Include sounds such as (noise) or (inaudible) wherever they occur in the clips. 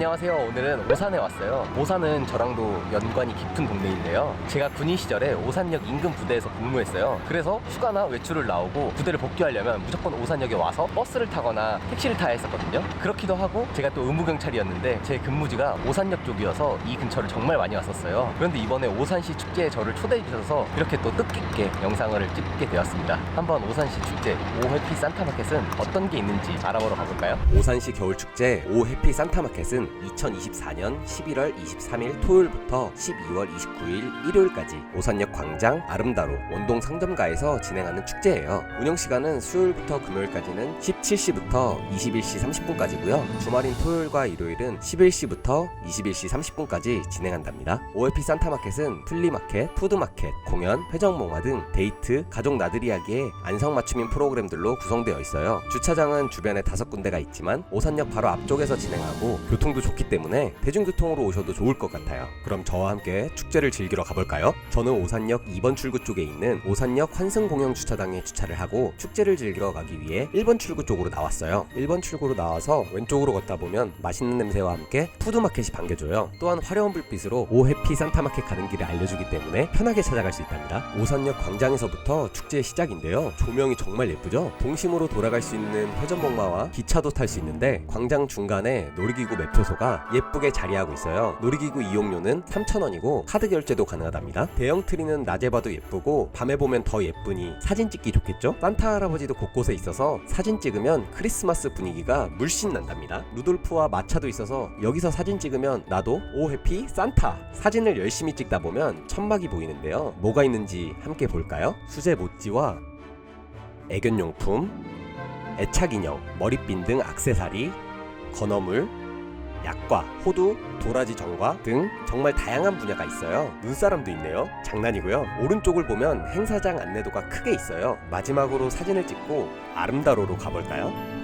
안녕하세요. 오늘은 오산에 왔어요. 오산은 저랑도 연관이 깊은 동네인데요. 제가 군인 시절에 오산역 인근 부대에서 복무했어요. 그래서 휴가나 외출을 나오고 부대를 복귀하려면 무조건 오산역에 와서 버스를 타거나 택시를 타야 했었거든요. 그렇기도 하고 제가 또 의무경찰이었는데 제 근무지가 오산역 쪽이어서 이 근처를 정말 많이 왔었어요. 그런데 이번에 오산시 축제에 저를 초대해 주셔서 이렇게 또 뜻깊게 영상을 찍게 되었습니다. 한번 오산시 축제 오해피 산타마켓은 어떤 게 있는지 알아보러 가볼까요? 오산시 겨울축제 오해피 산타마켓은 2024년 11월 23일 토요일부터 12월 29일 일요일까지 오산역 광장 아름다로 원동 상점가에서 진행하는 축제예요. 운영 시간은 수요일부터 금요일까지는 17시부터 21시 30분까지고요. 주말인 토요일과 일요일은 11시부터 21시 30분까지 진행한답니다. OFP 산타마켓은 플리마켓, 푸드마켓, 공연, 회전목마 등 데이트, 가족 나들이 하기에 안성맞춤인 프로그램들로 구성되어 있어요. 주차장은 주변에 다섯 군데가 있지만 오산역 바로 앞쪽에서 진행하고 교통도 좋기 때문에 대중교통으로 오셔도 좋을 것 같아요. 그럼 저와 함께 축제를 즐기러 가볼까요? 저는 오산역 2번 출구 쪽에 있는 오산역 환승공영 주차장에 주차를 하고 축제를 즐기러 가기 위해 1번 출구 쪽으로 나왔어요. 1번 출구로 나와서 왼쪽으로 걷다 보면 맛있는 냄새와 함께 푸드마켓이 반겨줘요. 또한 화려한 불빛으로 오해피 산타마켓 가는 길을 알려주기 때문에 편하게 찾아갈 수 있답니다. 오산역 광장에서부터 축제의 시작인데요. 조명이 정말 예쁘죠? 동심으로 돌아갈 수 있는 회전목마와 기차도 탈 수 있는데 광장 중간에 놀이기구 매표 소가 예쁘게 자리하고 있어요. 놀이기구 이용료는 3,000원이고 카드 결제도 가능하답니다. 대형 트리는 낮에 봐도 예쁘고 밤에 보면 더 예쁘니 사진 찍기 좋겠죠? 산타 할아버지도 곳곳에 있어서 사진 찍으면 크리스마스 분위기가 물씬 난답니다. 루돌프와 마차도 있어서 여기서 사진 찍으면 나도 오 해피 산타 사진을 열심히 찍다 보면 천막이 보이는데요. 뭐가 있는지 함께 볼까요? 수제 모찌와 애견용품, 애착인형, 머리핀 등 악세사리, 건어물, 약과, 호두, 도라지 정과 등 정말 다양한 분야가 있어요. 눈사람도 있네요. 장난이고요. 오른쪽을 보면 행사장 안내도가 크게 있어요. 마지막으로 사진을 찍고 아름다로로 가볼까요?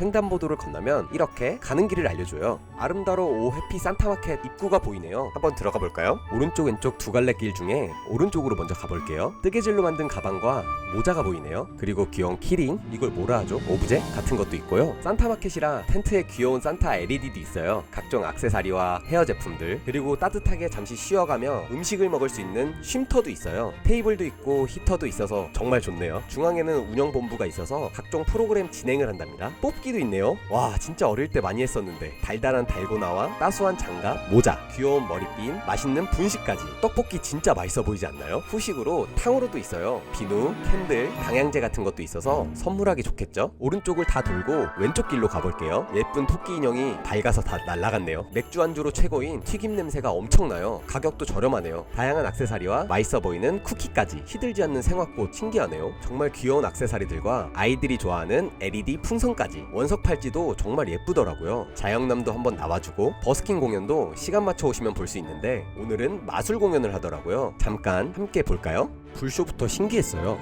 횡단보도를 건너면 이렇게 가는 길을 알려줘요. 아름다로 오 해피 산타마켓 입구가 보이네요. 한번 들어가 볼까요? 오른쪽 왼쪽 두 갈래 길 중에 오른쪽으로 먼저 가볼게요. 뜨개질로 만든 가방과 모자가 보이네요. 그리고 귀여운 키링 이걸 뭐라 하죠? 오브제 같은 것도 있고요. 산타마켓이라 텐트에 귀여운 산타 LED도 있어요. 각종 액세서리와 헤어 제품들 그리고 따뜻하게 잠시 쉬어가며 음식을 먹을 수 있는 쉼터도 있어요. 테이블도 있고 히터도 있어서 정말 좋네요. 중앙에는 운영본부가 있어서 각종 프로그램 진행을 한답니다. 뽑기 도 있네요. 와 진짜 어릴 때 많이 했었는데 달달한 달고나와 따스한 장갑, 모자, 귀여운 머리핀, 맛있는 분식까지 떡볶이 진짜 맛있어 보이지 않나요? 후식으로 탕후루도 있어요. 비누, 캔들, 방향제 같은 것도 있어서 선물하기 좋겠죠? 오른쪽을 다 돌고 왼쪽 길로 가볼게요. 예쁜 토끼 인형이 밝아서 다 날라갔네요. 맥주 안주로 최고인 튀김 냄새가 엄청나요. 가격도 저렴하네요. 다양한 악세사리와 맛있어 보이는 쿠키까지 시들지 않는 생화꽃 신기하네요. 정말 귀여운 악세사리들과 아이들이 좋아하는 LED 풍선까지 원석 팔찌도 정말 예쁘더라고요. 자영남도 한번 나와주고 버스킹 공연도 시간 맞춰 오시면 볼 수 있는데 오늘은 마술 공연을 하더라고요. 잠깐 함께 볼까요? 불쇼부터 신기했어요.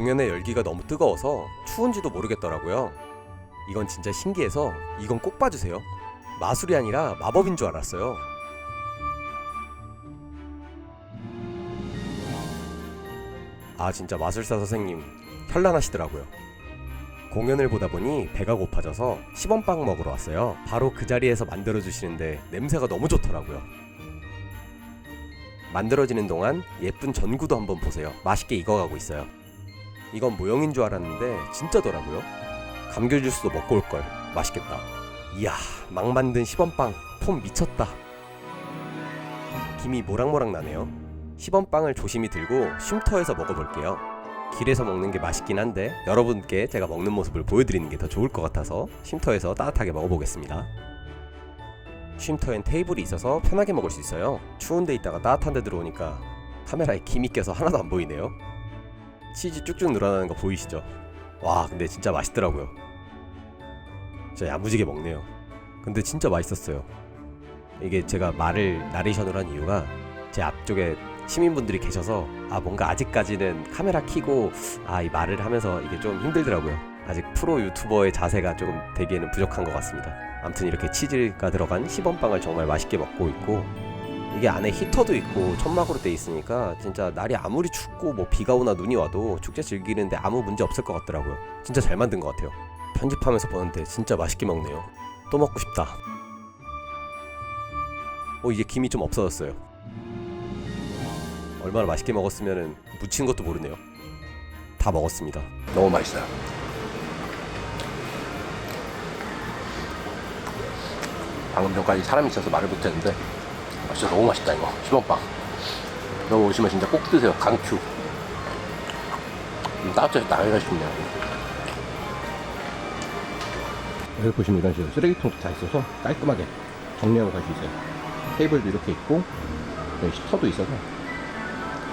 공연의 열기가 너무 뜨거워서 추운지도 모르겠더라고요. 이건 진짜 신기해서 이건 꼭 봐주세요. 마술이 아니라 마법인 줄 알았어요. 아 진짜 마술사 선생님 현란하시더라고요. 공연을 보다 보니 배가 고파져서 시범빵 먹으러 왔어요. 바로 그 자리에서 만들어 주시는데 냄새가 너무 좋더라고요. 만들어지는 동안 예쁜 전구도 한번 보세요. 맛있게 익어가고 있어요. 이건 모형인 줄 알았는데 진짜더라고요. 감귤 주스도 먹고 올 걸. 맛있겠다. 이야, 막 만든 시범빵 폼 미쳤다. 김이 모락모락 나네요. 시범빵을 조심히 들고 쉼터에서 먹어볼게요. 길에서 먹는 게 맛있긴 한데 여러분께 제가 먹는 모습을 보여드리는 게 더 좋을 것 같아서 쉼터에서 따뜻하게 먹어보겠습니다. 쉼터엔 테이블이 있어서 편하게 먹을 수 있어요. 추운데 있다가 따뜻한 데 들어오니까 카메라에 김이 껴서 하나도 안 보이네요. 치즈 쭉쭉 늘어나는 거 보이시죠? 와 근데 진짜 맛있더라고요. 진짜 야무지게 먹네요. 근데 진짜 맛있었어요. 이게 제가 말을 나레이션으로 한 이유가 제 앞쪽에 시민분들이 계셔서 아 뭔가 아직까지는 카메라 켜고 아 이 말을 하면서 이게 좀 힘들더라고요. 아직 프로 유튜버의 자세가 조금 되기에는 부족한 것 같습니다. 아무튼 이렇게 치즈가 들어간 시범빵을 정말 맛있게 먹고 있고 이게 안에 히터도 있고 천막으로 돼 있으니까 진짜 날이 아무리 춥고 뭐 비가 오나 눈이 와도 축제 즐기는데 아무 문제 없을 것 같더라고요. 진짜 잘 만든 것 같아요. 편집하면서 보는데 진짜 맛있게 먹네요. 또 먹고 싶다. 어 이제 김이 좀 없어졌어요. 얼마나 맛있게 먹었으면은 묻힌 것도 모르네요. 다 먹었습니다. 너무 맛있어요. 방금 전까지 사람이 있어서 말을 못했는데 아, 진짜 너무 맛있다 이거 시범빵. 여기 오시면 진짜 꼭 드세요 강추. 음, 따뜻해서 나가기가 싶네요. 여기 보시면 이런 식으로 쓰레기통도 다 있어서 깔끔하게 정리하고 갈 수 있어요. 테이블도 이렇게 있고 여기 히터도 있어서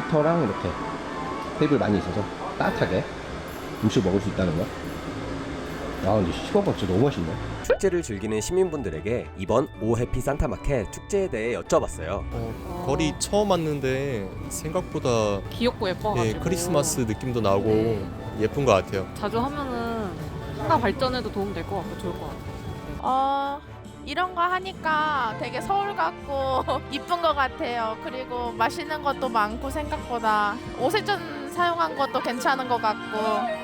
히터랑 이렇게 테이블 많이 있어서 따뜻하게 음식 먹을 수 있다는 거. 아 근데 진짜 너무 맛있네. 축제를 즐기는 시민분들에게 이번 오 해피 산타마켓 축제에 대해 여쭤봤어요. 어, 거리 처음 왔는데 생각보다 귀엽고 예뻐가지고 예, 크리스마스 느낌도 나고 네. 예쁜 것 같아요. 자주 하면은 한가 발전에도 도움 될 것 같고 좋을 것 같아요. 어 이런 거 하니까 되게 서울 같고 (laughs) 이쁜 것 같아요. 그리고 맛있는 것도 많고 생각보다 오세전 사용한 것도 괜찮은 것 같고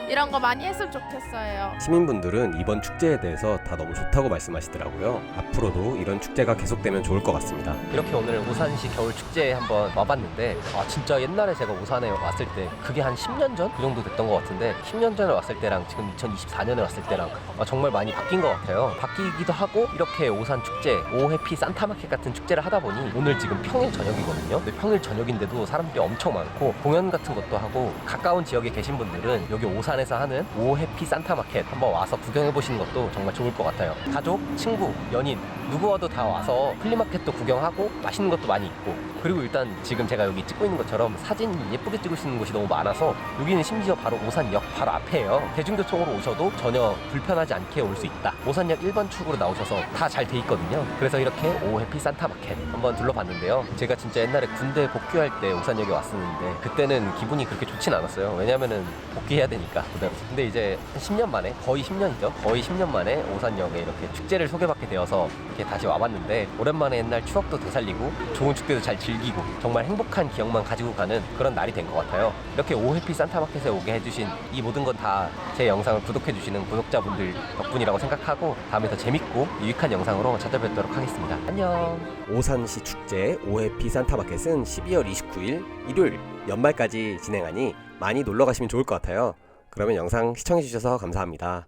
이런 거 많이 했으면 좋겠어요. 시민분들은 이번 축제에 대해서 다 너무 좋다고 말씀하시더라고요. 앞으로도 이런 축제가 계속되면 좋을 것 같습니다. 이렇게 오늘 우산시 겨울 축제에 한번 와봤는데 아 진짜 옛날에 제가 우산에 왔을 때 그게 한 10년 전 그 정도 됐던 것 같은데 10년 전에 왔을 때랑 지금 2024년에 왔을 때랑 아, 정말 많이 바뀐 것 같아요. 바뀌기도 하고 이렇게 오산 축제 오해피 산타마켓 같은 축제를 하다 보니 오늘 지금 평일 저녁이거든요. 근데 평일 저녁인데도 사람들이 엄청 많고 공연 같은 것도 하고 가까운 지역에 계신 분들은 여기 오산에서 하는 오해피 산타마켓 한번 와서 구경해 보시는 것도 정말 좋을 것 같아요. 가족, 친구, 연인 누구 와도 다 와서 플리마켓도 구경하고 맛있는 것도 많이 있고. 그리고 일단 지금 제가 여기 찍고 있는 것처럼 사진 예쁘게 찍을 수 있는 곳이 너무 많아서 여기는 심지어 바로 오산역 바로 앞에요. 대중교통으로 오셔도 전혀 불편하지 않게 올 수 있다. 오산역 1번 출구로 나오셔서 다 잘 돼 있거든요. 그래서 이렇게 오 해피 산타마켓 한번 둘러봤는데요. 제가 진짜 옛날에 군대 복귀할 때 오산역에 왔었는데 그때는 기분이 그렇게 좋진 않았어요 왜냐면은 복귀해야 되니까 그대로 근데 이제 한 10년 만에 거의 10년이죠 거의 10년 만에 오산역에 이렇게 축제를 소개받게 되어서 이렇게 다시 와봤는데 오랜만에 옛날 추억도 되살리고 좋은 축제도 잘 즐기고 정말 행복한 기억만 가지고 가는 그런 날이 된 것 같아요. 이렇게 오해피 산타마켓에 오게 해주신 이 모든 건 다 제 영상을 구독해주시는 구독자분들 덕분이라고 생각하고 다음에 더 재밌고 유익한 영상으로 찾아뵙도록 하겠습니다. 안녕. 오산시 축제 오해피 산타마켓은 12월 29일 일요일 연말까지 진행하니 많이 놀러 가시면 좋을 것 같아요. 그러면 영상 시청해 주셔서 감사합니다.